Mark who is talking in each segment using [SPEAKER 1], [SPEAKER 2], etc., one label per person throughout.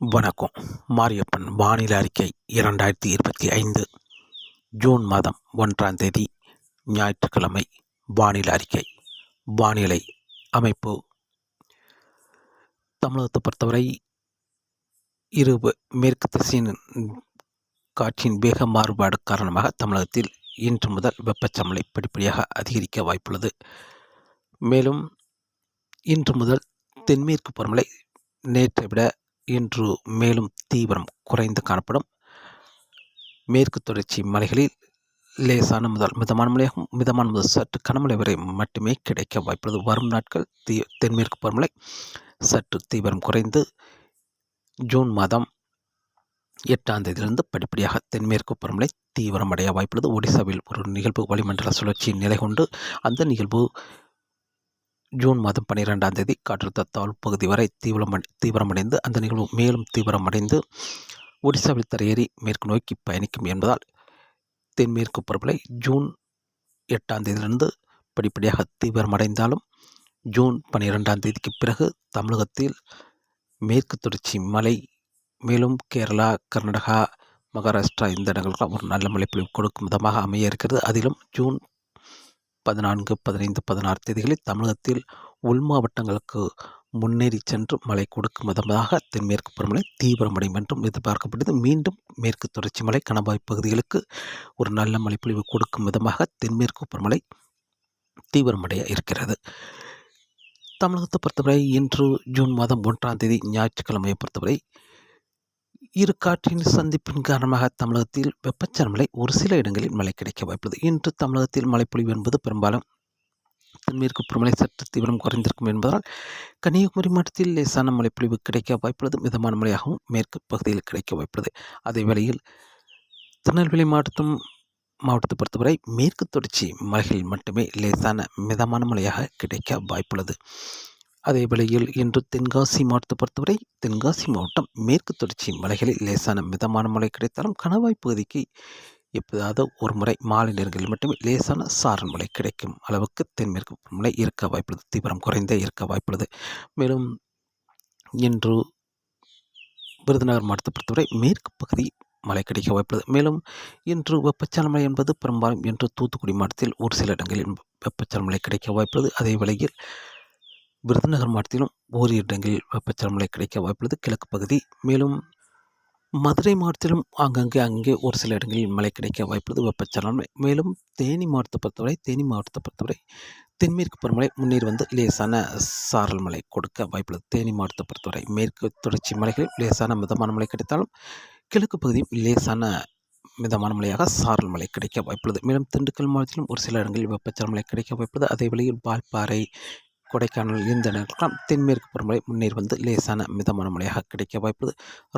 [SPEAKER 1] வணக்கம். மாரியப்பன் வானிலை அறிக்கை இரண்டாயிரத்தி இருபத்தி ஐந்து ஜூன் மாதம் ஒன்றாம் தேதி ஞாயிற்றுக்கிழமை வானிலை அறிக்கை. வானிலை அமைப்பு. தமிழகத்தை பொறுத்தவரை இரு மேற்கு திசையின் காற்றின் வேக மாறுபாடு காரணமாக தமிழகத்தில் இன்று முதல் வெப்பச்சமலை படிப்படியாக அதிகரிக்க வாய்ப்புள்ளது. மேலும் இன்று முதல் தென்மேற்கு பருவமழை நேற்றை விட இன்று மேலும் தீவிரம் குறைந்து காணப்படும். மேற்கு தொடர்ச்சி மலைகளில் லேசான முதல் மிதமான மழையாகவும் மிதமான முதல் சற்று கனமழை வரை மட்டுமே கிடைக்க வாய்ப்புள்ளது. வரும் நாட்கள் தீ தென்மேற்கு பருவமழை சற்று தீவிரம் குறைந்து ஜூன் மாதம் எட்டாம் தேதியிலிருந்து படிப்படியாக தென்மேற்கு பருவமழை தீவிரமடைய வாய்ப்புள்ளது. ஒடிசாவில் ஒரு நிகழ்வு வளிமண்டல சுழற்சி நிலை கொண்டு அந்த நிகழ்வு ஜூன் மாதம் பன்னிரெண்டாம் தேதி காற்றழுத்த தாழ்வு பகுதி வரை தீவிரம் தீவிரமடைந்து அந்த நிகழ்வு மேலும் தீவிரமடைந்து ஒடிசாவில் தரையேறி மேற்கு நோக்கி பயணிக்கும் என்பதால் தென்மேற்கு பருவமழை ஜூன் எட்டாம் தேதியிலிருந்து படிப்படியாக தீவிரமடைந்தாலும் ஜூன் பன்னிரெண்டாம் தேதிக்கு பிறகு தமிழகத்தில் மேற்கு தொடர்ச்சி மலை மேலும் கேரளா கர்நாடகா மகாராஷ்டிரா இந்த இடங்களுக்கு ஒரு நல்ல மழைப்பொழிவு கொடுக்கும் விதமாக அமைய இருக்கிறது. அதிலும் ஜூன் பதினான்கு பதினைந்து பதினாறு தேதிகளில் தமிழகத்தில் உள் மாவட்டங்களுக்கு முன்னேறி சென்று மழை கொடுக்கும் விதமாக தென்மேற்கு பருவமழை தீவிரமடையும் என்றும் எதிர்பார்க்கப்படுது மீண்டும் மேற்கு தொடர்ச்சி மலை கணவாய் பகுதிகளுக்கு ஒரு நல்ல மழைப்பொழிவு கொடுக்கும் விதமாக தென்மேற்கு பருவமழை தீவிரமடைய இருக்கிறது. தமிழகத்தை பொறுத்தவரை இன்று ஜூன் மாதம் ஒன்றாம் தேதி ஞாயிற்றுக்கிழமையை பொறுத்தவரை இரு காற்றின் சந்திப்பின் காரணமாக தமிழகத்தில் வெப்பச்சலமலை ஒரு சில இடங்களில் மழை கிடைக்க வாய்ப்புள்ளது. இன்று தமிழகத்தில் மழைப்பொழிவு என்பது பெரும்பாலும் தென்மேற்கு புறமலை சற்று தீவிரம் குறைந்திருக்கும் என்பதால் கன்னியாகுமரி மாவட்டத்தில் லேசான மழைப்பொழிவு கிடைக்க வாய்ப்புள்ளது. மிதமான மழையாகவும் மேற்கு பகுதியில் கிடைக்க வாய்ப்புள்ளது. அதே வேளையில் திருநெல்வேலி மாவட்டம் மாவட்டத்தை பொறுத்தவரை மேற்கு தொடர்ச்சி மலைகளில் மட்டுமே லேசான மிதமான மழையாக கிடைக்க வாய்ப்புள்ளது. அதே வேளையில் இன்று தென்காசி மாவட்டத்தை பொறுத்தவரை தென்காசி மாவட்டம் மேற்கு தொடர்ச்சி மலைகளில் லேசான மிதமான மழை கிடைத்தாலும் கணவாய் பகுதிக்கு எப்போதாவது ஒரு முறை மாலை நேரங்களில் மட்டுமே லேசான சாரல் மழை கிடைக்கும் அளவுக்கு தென்மேற்கு மழை இருக்க வாய்ப்புள்ளது. தீவிரம் குறைந்தே இருக்க வாய்ப்புள்ளது. மேலும் இன்று விருதுநகர் மாவட்டத்தை பொறுத்தவரை மேற்கு பகுதி மழை கிடைக்க வாய்ப்புள்ளது. மேலும் இன்று வெப்பச்சலன மழை என்பது பெரும்பாலும் இன்று தூத்துக்குடி மாவட்டத்தில் ஒரு சில இடங்களில் வெப்பச்சலன மழை கிடைக்க வாய்ப்புள்ளது. அதே வேளையில் விருதுநகர் மாவட்டத்திலும் ஓரிரு இடங்களில் வெப்பச்சலமழை கிடைக்க வாய்ப்புள்ளது. கிழக்கு பகுதி மேலும் மதுரை மாவட்டத்திலும் ஆங்காங்கே அங்கே ஒரு சில இடங்களில் மழை கிடைக்க வாய்ப்புள்ளது. வெப்பச்சலமழை மேலும் தேனி மாவட்டத்தை பொறுத்தவரை தேனி மாவட்டத்தை பொறுத்தவரை தென்மேற்கு பருவமழை முன்னேறி வந்து லேசான சாரல் மழை கொடுக்க வாய்ப்புள்ளது. தேனி மாவட்டத்தை பொறுத்தவரை மேற்கு தொடர்ச்சி மலைகளில் லேசான மிதமான மழை கிடைத்தாலும் கிழக்கு பகுதியும் லேசான மிதமான மழையாக சாரல் மழை கிடைக்க வாய்ப்புள்ளது. மேலும் திண்டுக்கல் மாவட்டத்திலும் ஒரு சில இடங்களில் வெப்பச்சலன மழை கிடைக்க வாய்ப்புள்ளது. அதே வேளையில் பால்பாறை கொடைக்கானல் இந்த இடங்களுக்கெல்லாம் தென்மேற்கு பருவமழை முன்னேறி வந்து லேசான மிதமான மழையாக கிடைக்க வாய்ப்பது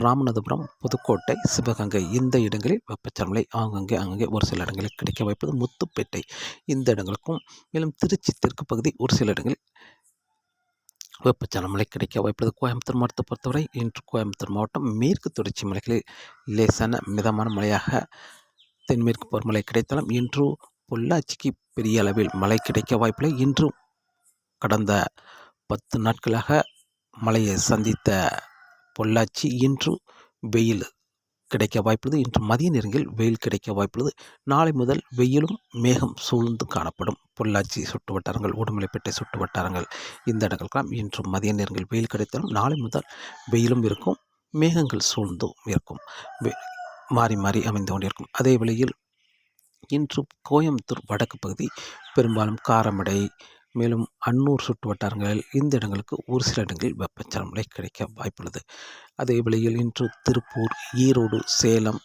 [SPEAKER 1] ராமநாதபுரம் புதுக்கோட்டை சிவகங்கை இந்த இடங்களில் வெப்பச்சலமழை ஆங்கங்கே அங்கங்கே ஒரு சில இடங்களில் கிடைக்க வாய்ப்பது முத்துப்பேட்டை இந்த இடங்களுக்கும் மேலும் திருச்சி தெற்கு பகுதி ஒரு சில இடங்களில் வெப்பச்சலன மழை கிடைக்க வாய்ப்புள்ளது. கோயம்புத்தூர் மாவட்டத்தை பொறுத்தவரை இன்று கோயம்புத்தூர் மாவட்டம் மேற்கு தொடர்ச்சி மலைகளில் லேசான மிதமான மழையாக தென்மேற்கு பருவமழை கிடைத்தாலும் இன்று பொள்ளாச்சிக்கு பெரிய அளவில் மழை கிடைக்க வாய்ப்பில்லை. இன்றும் கடந்த பத்து நாட்களாக மழையை சந்தித்த பொள்ளாச்சி இன்றும் வெயில் கிடைக்க வாய்ப்புள்ளது. இன்று மதிய நேரங்களில் வெயில் கிடைக்க வாய்ப்புள்ளது. நாளை முதல் வெயிலும் மேகம் சூழ்ந்து காணப்படும். பொள்ளாச்சி சுட்டு வட்டாரங்கள் உடுமலைப்பேட்டை சுட்டு வட்டாரங்கள் இந்த இடங்களுக்கெல்லாம் இன்று மதிய நேரங்களில் வெயில் கிடைத்தாலும் நாளை முதல் வெயிலும் இருக்கும் மேகங்கள் சூழ்ந்தும் இருக்கும். வெ- மாறி மாறி அமைந்து கொண்டிருக்கும். அதே வேளையில் இன்று கோயம்புத்தூர் வடக்கு பகுதி பெரும்பாலும் காரமடை மேலும் அன்னூர் சுற்று வட்டாரங்களில் இந்த இடங்களுக்கு ஒரு சில இடங்களில் வெப்பச்சலன மழை கிடைக்க வாய்ப்புள்ளது. அதே வேளையில் இன்று திருப்பூர் ஈரோடு சேலம்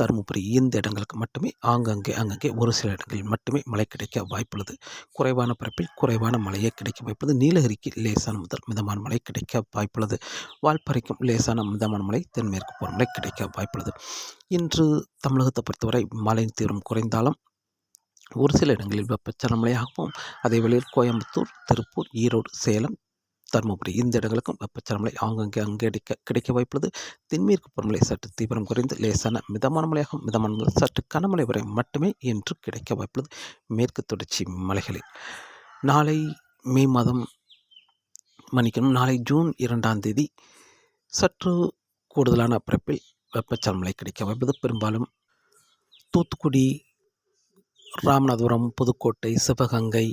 [SPEAKER 1] தருமபுரி இந்த இடங்களுக்கு மட்டுமே ஆங்கங்கே அங்கங்கே ஒரு சில இடங்களில் மட்டுமே மழை கிடைக்க வாய்ப்புள்ளது. குறைவான பரப்பில் குறைவான மழையே கிடைக்க வாய்ப்புள்ளது. நீலகிரிக்கு லேசான முதல் மிதமான மழை கிடைக்க வாய்ப்புள்ளது. வால்பாறைக்கும் லேசான மிதமான மழை தென்மேற்கு பருவமழை கிடைக்க வாய்ப்புள்ளது. இன்று தமிழகத்தை பொறுத்தவரை மழையின் தீவிரம் குறைந்தாலும் ஒரு சில இடங்களில் வெப்பச்சலன மழையாகவும் அதே வேளையில் கோயம்புத்தூர் திருப்பூர் ஈரோடு சேலம் தருமபுரி இந்த இடங்களுக்கும் வெப்பச்சலன மழை ஆங்கங்கே அங்கே கிடைக்க கிடைக்க வாய்ப்புள்ளது. தென்மேற்கு பருவமழை சற்று தீவிரம் குறைந்து லேசான மிதமான மலையாகும் மிதமான மலை சற்று கனமழை வரை மட்டுமே இன்று கிடைக்க வாய்ப்புள்ளது. மேற்கு தொடர்ச்சி மலைகளில் நாளை மே மாதம் மன்னிக்கணும். நாளை ஜூன் இரண்டாம் தேதி சற்று கூடுதலான பிறப்பில் வெப்பச்சலமலை கிடைக்க வாய்ப்பது பெரும்பாலும் தூத்துக்குடி ராமநாதபுரம் புதுக்கோட்டை சிவகங்கை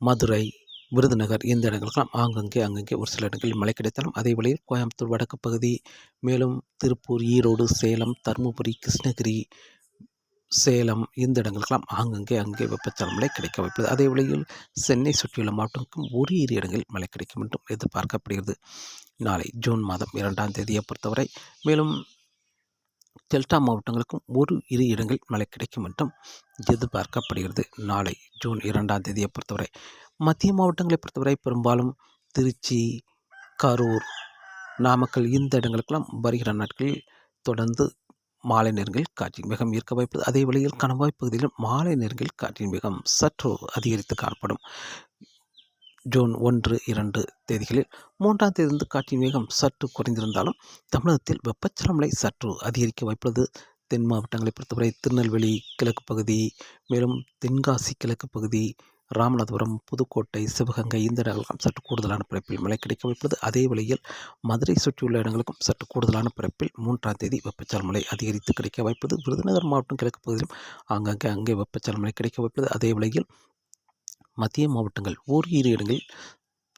[SPEAKER 1] மதுரை விருதுநகர் இந்த இடங்களுக்கெல்லாம் ஆங்கங்கே அங்கங்கே ஒரு சில இடங்களில் மழை கிடைத்தாலும் அதே வழியில் கோயம்புத்தூர் வடக்கு பகுதி மேலும் திருப்பூர் ஈரோடு சேலம் தருமபுரி கிருஷ்ணகிரி சேலம் இந்த இடங்களுக்கெல்லாம் ஆங்கங்கே அங்கே வெப்பச்சலன மழை கிடைக்க வைப்பது அதே வழியில் சென்னை சுற்றியுள்ள மாவட்டங்களுக்கும் ஒரு இரு இடங்களில் மழை கிடைக்கும் என்றும் எதிர்பார்க்கப்படுகிறது. நாளை ஜூன் மாதம் இரண்டாம் தேதியை பொறுத்தவரை மேலும் டெல்டா மாவட்டங்களுக்கும் ஒரு இரு இடங்களில் மழை கிடைக்கும் என்றும் எதிர்பார்க்கப்படுகிறது. நாளை ஜூன் இரண்டாம் தேதியை பொறுத்தவரை மத்திய மாவட்டங்களை பொறுத்தவரை பெரும்பாலும் திருச்சி கரூர் நாமக்கல் இந்த இடங்களுக்கெல்லாம் வருகிற நாட்களில் தொடர்ந்து மாலை நேரங்களில் காற்றின் வேகம் ஈர்க்க வாய்ப்பது அதே வழியில் கணவாய் பகுதியிலும் மாலை நேரங்களில் காற்றின் வேகம் சற்று அதிகரித்து காணப்படும். ஜூன் ஒன்று இரண்டு தேதிகளில் மூன்றாம் தேதி காற்றின் வேகம் சற்று குறைந்திருந்தாலும் தமிழகத்தில் வெப்பச்சலமலை சற்று அதிகரிக்க வாய்ப்புள்ளது. தென் மாவட்டங்களை பொறுத்தவரை திருநெல்வேலி கிழக்கு பகுதி மேலும் தென்காசி கிழக்கு பகுதி ராமநாதபுரம் புதுக்கோட்டை சிவகங்கை இந்த இடங்களுக்கும் சற்று கூடுதலான பிறப்பில் மழை கிடைக்க வைப்பது அதே வழியில் மதுரை சுற்றியுள்ள இடங்களுக்கும் சற்று கூடுதலான பிறப்பில் மூன்றாம் தேதி வெப்பச்சால் மழை அதிகரித்து கிடைக்க வாய்ப்பது விருதுநகர் மாவட்டம் கிழக்கு பகுதியிலும் ஆங்காங்கே அங்கே வெப்பச்சால் மழை கிடைக்க வைப்பது அதே வழியில் மத்திய மாவட்டங்கள் ஓர் இரு இடங்களில்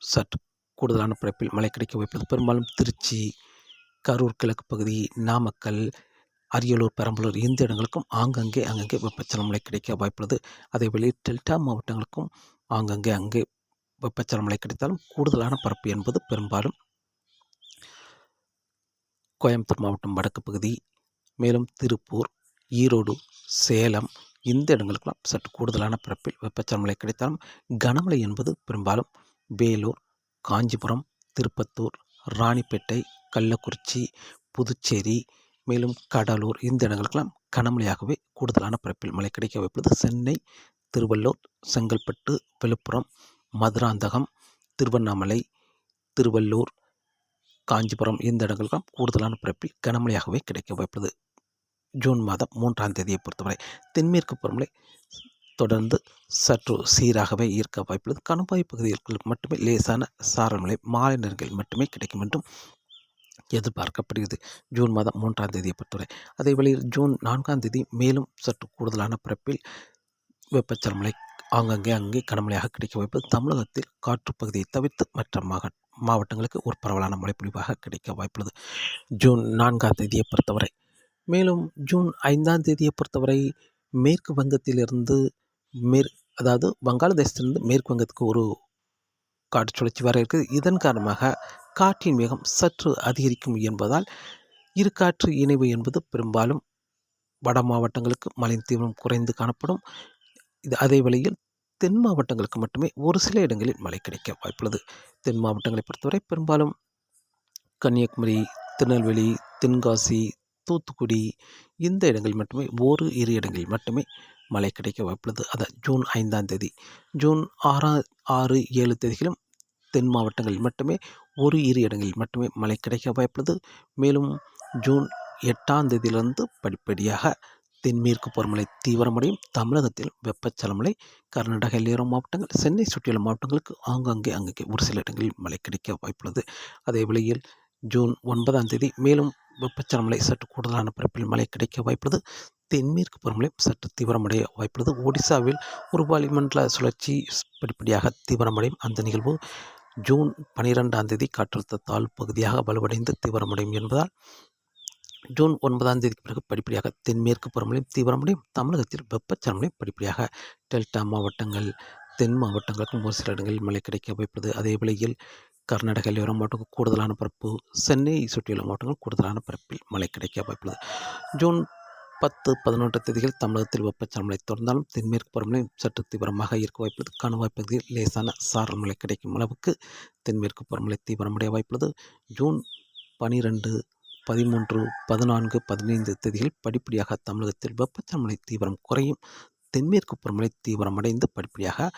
[SPEAKER 1] சற்று கூடுதலான பிறப்பில் மழை கிடைக்க வைப்பது பெரும்பாலும் திருச்சி கரூர் கிழக்கு பகுதி நாமக்கல் அரியலூர் பெரம்பலூர் இந்த இடங்களுக்கும் ஆங்கங்கே அங்கங்கே வெப்பச்சலம் மழை கிடைக்க வாய்ப்புள்ளது. அதே வழி டெல்டா மாவட்டங்களுக்கும் ஆங்கங்கே அங்கே வெப்பச்சலம் மழை கிடைத்தாலும் கூடுதலான பரப்பு என்பது பெரும்பாலும் கோயம்புத்தூர் மாவட்டம் வடக்கு பகுதி மேலும் திருப்பூர் ஈரோடு சேலம் இந்த இடங்களுக்கெல்லாம் சற்று கூடுதலான பிறப்பில் வெப்பச்சலமலை கிடைத்தாலும் கனமழை என்பது பெரும்பாலும் வேலூர் காஞ்சிபுரம் திருப்பத்தூர் ராணிப்பேட்டை கள்ளக்குறிச்சி புதுச்சேரி மேலும் கடலூர் இந்த இடங்களுக்கெல்லாம் கனமழையாகவே கூடுதலான பிறப்பில் மழை கிடைக்க வைப்பது சென்னை திருவள்ளூர் செங்கல்பட்டு விழுப்புரம் மதுராந்தகம் திருவண்ணாமலை திருவள்ளூர் காஞ்சிபுரம் இந்த இடங்களுக்கெல்லாம் கூடுதலான பிறப்பில் கனமழையாகவே கிடைக்க வைப்பது. ஜூன் மாதம் மூன்றாம் தேதியை பொறுத்தவரை தென்மேற்கு பருவமழை தொடர்ந்து சற்று சீராகவே ஈர்க்க வாய்ப்புள்ளது கணவாய் பகுதிகளுக்கு மட்டுமே லேசான சாரல் மாலை நேரங்களில் மட்டுமே கிடைக்கும் என்றும் எதிர்பார்க்கப்படுகிறது. ஜூன் மாதம் மூன்றாம் தேதியை பொறுத்தவரை அதே வழியில் ஜூன் நான்காம் தேதி மேலும் சற்று கூடுதலான பிறப்பில் வெப்பச்சலன ஆங்காங்கே ஆங்கங்கே அங்கே கனமழையாக கிடைக்க வாய்ப்பு தமிழகத்தில் காற்று பகுதியை தவிர்த்து மற்ற மாக மாவட்டங்களுக்கு ஒரு பரவலான மழைப்பொழிவாக கிடைக்க வாய்ப்புள்ளது ஜூன் நான்காம் தேதியை பொறுத்தவரை மேலும் ஜூன் ஐந்தாம் தேதியை பொறுத்தவரை மேற்கு வங்கத்திலிருந்து மேற் அதாவது வங்காளதேசத்திலிருந்து மேற்கு வங்கத்துக்கு ஒரு காற்று சுழற்சி வர இருக்குது இதன் காரணமாக காற்றின் வேகம் சற்று அதிகரிக்கும் என்பதால் இரு காற்று இணைவு என்பது பெரும்பாலும் வட மாவட்டங்களுக்கு மழையின் தீவிரம் குறைந்து காணப்படும். இது அதே வேளையில் தென் மாவட்டங்களுக்கு மட்டுமே ஒரு சில இடங்களில் மழை கிடைக்க வாய்ப்புள்ளது. தென் மாவட்டங்களை பொறுத்தவரை பெரும்பாலும் கன்னியாகுமரி திருநெல்வேலி தென்காசி தூத்துக்குடி இந்த இடங்களில் மட்டுமே ஒரு இரு இடங்களில் மட்டுமே மழை கிடைக்க வாய்ப்புள்ளது. அதை ஜூன் ஐந்தாம் தேதி. ஜூன் ஆறாம் ஆறு ஏழு தேதிகளும் தென் மாவட்டங்களில் மட்டுமே ஒரு இரு இடங்களில் மட்டுமே மழை கிடைக்க வாய்ப்புள்ளது. மேலும் ஜூன் எட்டாம் தேதியிலிருந்து படிப்படியாக தென்மேற்கு பருவமழை தீவிரமடையும். தமிழகத்தில் வெப்பச்சலமலை கர்நாடக எல்லையோர மாவட்டங்கள் சென்னை சுற்றியுள்ள மாவட்டங்களுக்கு ஆங்காங்கே அங்கே ஒரு சில இடங்களில் மழை கிடைக்க வாய்ப்புள்ளது. அதே வேளையில் ஜூன் ஒன்பதாம் தேதி மேலும் வெப்பச்சலமலை சற்று கூடுதலான பரப்பில் மழை கிடைக்க வாய்ப்புள்ளது. தென்மேற்கு பருவமழை சற்று தீவிரமடைய வாய்ப்புள்ளது. ஒடிசாவில் ஒரு வளிமண்டல சுழற்சி படிப்படியாக தீவிரமடையும். அந்த நிகழ்வு ஜூன் பனிரெண்டாம் தேதி காற்றழுத்த தாழ்வு பகுதியாக வலுவடைந்து தீவிரமடையும் என்பதால் ஜூன் ஒன்பதாம் தேதிக்கு பிறகு படிப்படியாக தென்மேற்கு பருவமழையும் தீவிரமடையும். தமிழகத்தில் வெப்பச்சலமலையும் படிப்படியாக டெல்டா மாவட்டங்கள் தென் மாவட்டங்களுக்கும் ஒரு சில இடங்களில் மழை கிடைக்க வாய்ப்புள்ளது. அதே வேளையில் கர்நாடக எல்லையோர மாவட்டங்கள் கூடுதலான பரப்பு சென்னை சுற்றியுள்ள மாவட்டங்கள் கூடுதலான பரப்பில் மழை கிடைக்க வாய்ப்புள்ளது. ஜூன் பத்து பதினொன்று தேதிகள் தமிழகத்தில் வெப்பச்சலமலை தொடர்ந்தாலும் தென்மேற்கு பருவமழை சற்று தீவிரமாக இருக்க வாய்ப்புள்ளது கணவாய் பகுதியில் லேசான சாரல் மழை கிடைக்கும் அளவுக்கு தென்மேற்கு பருவமழை தீவிரமடைய வாய்ப்புள்ளது. ஜூன் பனிரெண்டு பதிமூன்று பதினான்கு பதினைந்து தேதிகள் படிப்படியாக தமிழகத்தில் வெப்பச்சலமலை தீவிரம் குறையும். தென்மேற்கு பருவமழை தீவிரமடைந்து படிப்படியாக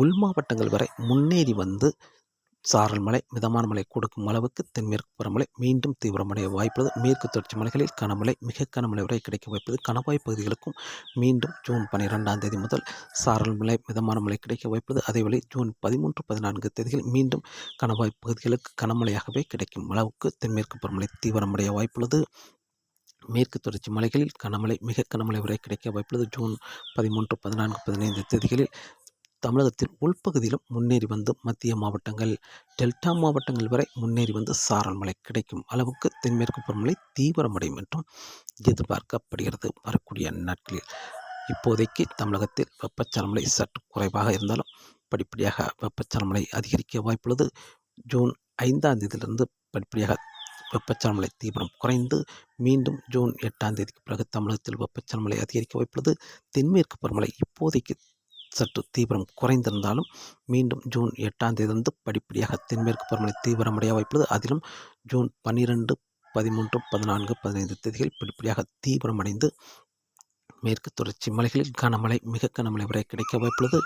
[SPEAKER 1] உள் மாவட்டங்கள் வரை முன்னேறி வந்து சாரல் மழை மிதமான மழை கொடுக்கும் அளவுக்கு தென்மேற்கு பருவமழை மீண்டும் தீவிரமடைய வாய்ப்புள்ளது. மேற்கு தொடர்ச்சி மலைகளில் கனமழை மிக கனமழை வரை கிடைக்க வாய்ப்பது கணவாய் பகுதிகளுக்கும் மீண்டும் ஜூன் பன்னிரெண்டாம் தேதி முதல் சாரல் மழை மிதமான மழை கிடைக்க வாய்ப்புள்ளது. அதேவேளை ஜூன் பதிமூன்று பதினான்கு தேதிகள் மீண்டும் கணவாய் பகுதிகளுக்கு கனமழையாகவே கிடைக்கும் அளவுக்கு தென்மேற்கு பருவமழை தீவிரமடைய வாய்ப்புள்ளது. மேற்கு தொடர்ச்சி மலைகளில் கனமழை மிக கனமழை வரை கிடைக்க வாய்ப்புள்ளது. ஜூன் பதிமூன்று பதினான்கு பதினைந்து தேதிகளில் தமிழகத்தின் உள்பகுதியிலும் முன்னேறி வந்து மத்திய மாவட்டங்கள் டெல்டா மாவட்டங்கள் வரை முன்னேறி வந்து சாரல் மழை கிடைக்கும் அளவுக்கு தென்மேற்கு பருவமழை தீவிரமடையும் என்றும் எதிர்பார்க்கப்படுகிறது. வரக்கூடிய நாட்களில் இப்போதைக்கு தமிழகத்தில் வெப்பச்சலமலை சற்று குறைவாக இருந்தாலும் படிப்படியாக வெப்பச்சலமலை அதிகரிக்க வாய்ப்புள்ளது. ஜூன் ஐந்தாம் தேதியிலிருந்து படிப்படியாக வெப்பச்சலமலை தீவிரம் குறைந்து மீண்டும் ஜூன் எட்டாம் தேதிக்கு பிறகு தமிழகத்தில் வெப்பச்சலமலை அதிகரிக்க வாய்ப்புள்ளது. தென்மேற்கு பருவமழை இப்போதைக்கு சற்று தீவிரம் குறைந்திருந்தாலும் மீண்டும் ஜூன் எட்டாம் தேதியிலிருந்து படிப்படியாக தென்மேற்கு பருவமழை தீவிரமடைய வாய்ப்புள்ளது. அதிலும் ஜூன் பன்னிரெண்டு பதிமூன்று பதினான்கு பதினைந்து தேதிகள் படிப்படியாக தீவிரமடைந்து மேற்கு தொடர்ச்சி மலைகளில் கனமழை மிக கனமழை வரை கிடைக்க வாய்ப்புள்ளது.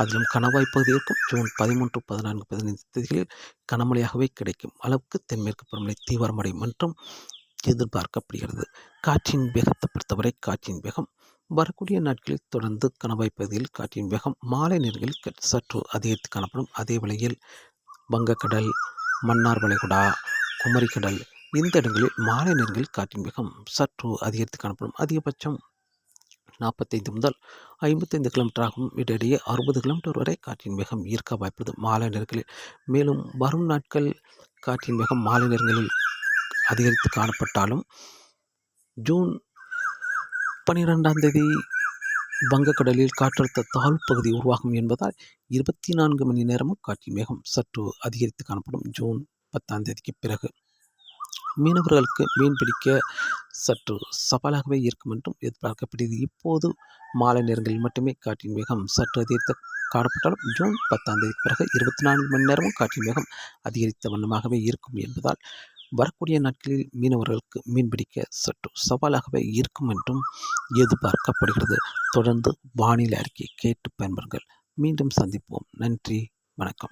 [SPEAKER 1] அதிலும் கணவாய் பகுதிகளுக்கும் ஜூன் பதிமூன்று பதினான்கு பதினைந்து தேதிகளில் கனமழையாகவே கிடைக்கும் அளவுக்கு தென்மேற்கு பருவமழை தீவிரமடையும் என்றும் எதிர்பார்க்கப்படுகிறது. காற்றின் வேகத்தை பொறுத்தவரை காற்றின் வேகம் வரக்கூடிய நாட்களில் தொடர்ந்து கணவாய் பகுதியில் காற்றின் வேகம் மாலை நேரங்களில் சற்று அதிகரித்து காணப்படும். அதே வேளையில் வங்கக்கடல் மன்னார் வளைகுடா குமரிக்கடல் இந்த இடங்களில் மாலை நேரங்களில் காற்றின் வேகம் சற்று அதிகரித்து காணப்படும். அதிகபட்சம் நாற்பத்தைந்து முதல் ஐம்பத்தைந்து கிலோமீட்டர் ஆகும். இடையிடையே அறுபது கிலோமீட்டர் வரை காற்றின் வேகம் ஈர்க்க வாய்ப்புள்ளது. மாலை நேரங்களில் மேலும் வரும் நாட்கள் காற்றின் வேகம் மாலை நேரங்களில் அதிகரித்து காணப்பட்டாலும் ஜூன் பன்னிரெண்டாம் தேதி வங்கக்கடலில் காற்றழுத்த தாழ்வு பகுதி உருவாகும் என்பதால் இருபத்தி நான்கு மணி நேரமும் காற்றின் வேகம் சற்று அதிகரித்து காணப்படும் ஜூன் பத்தாம் தேதிக்கு பிறகு. மீனவர்களுக்கு மீன் பிடிக்க சற்று சவாலாகவே இருக்கும் என்றும் எதிர்பார்க்கப்படுகிறது. இப்போது மாலை நேரங்களில் மட்டுமே காற்றின் வேகம் சற்று அதிகரித்து காணப்பட்டாலும் ஜூன் பத்தாம் தேதி பிறகு இருபத்தி நான்கு மணி நேரமும் காற்றின் வேகம் அதிகரித்த வண்ணமாகவே இருக்கும் என்பதால் வரக்கூடிய நாட்களில் மீனவர்களுக்கு மீன்பிடிக்க சற்று சவாலாகவே இருக்கும் என்றும் எதிர்பார்க்கப்படுகிறது. தொடர்ந்து வானிலை அறிக்கை கேட்டு பயன்பெறுங்கள். மீண்டும் சந்திப்போம். நன்றி. வணக்கம்.